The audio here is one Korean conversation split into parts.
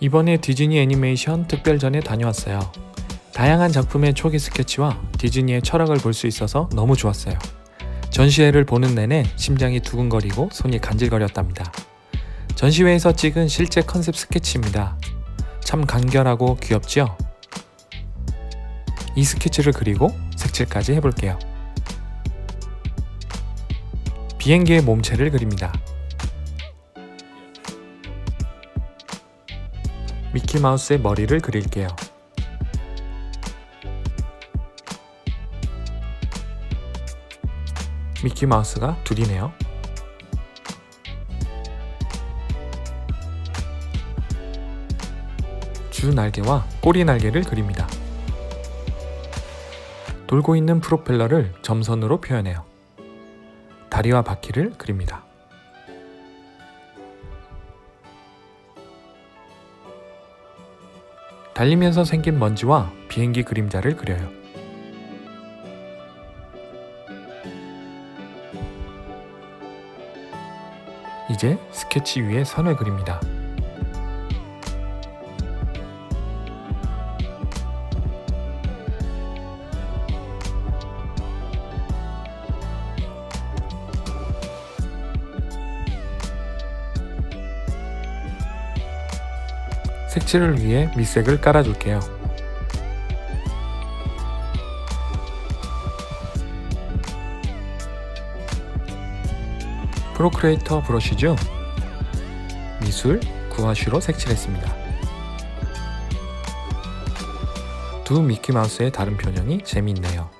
이번에 디즈니 애니메이션 특별전에 다녀왔어요. 다양한 작품의 초기 스케치와 디즈니의 철학을 볼 수 있어서 너무 좋았어요. 전시회를 보는 내내 심장이 두근거리고 손이 간질거렸답니다. 전시회에서 찍은 실제 컨셉 스케치입니다. 참 간결하고 귀엽지요? 이 스케치를 그리고 색칠까지 해볼게요. 비행기의 몸체를 그립니다. 미키마우스의 머리를 그릴게요. 미키마우스가 둘이네요. 주 날개와 꼬리 날개를 그립니다. 돌고 있는 프로펠러를 점선으로 표현해요. 다리와 바퀴를 그립니다. 달리면서 생긴 먼지와 비행기 그림자를 그려요. 이제 스케치 위에 선을 그립니다. 색칠을 위해 밑색을 깔아줄게요. 프로크리에이터 브러쉬 중 미술 구화슈로 색칠했습니다. 두 미키마우스의 다른 표정이 재미있네요.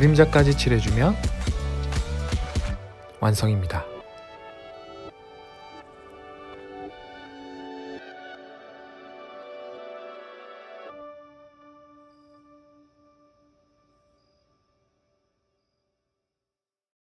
그림자까지 칠해주면 완성입니다.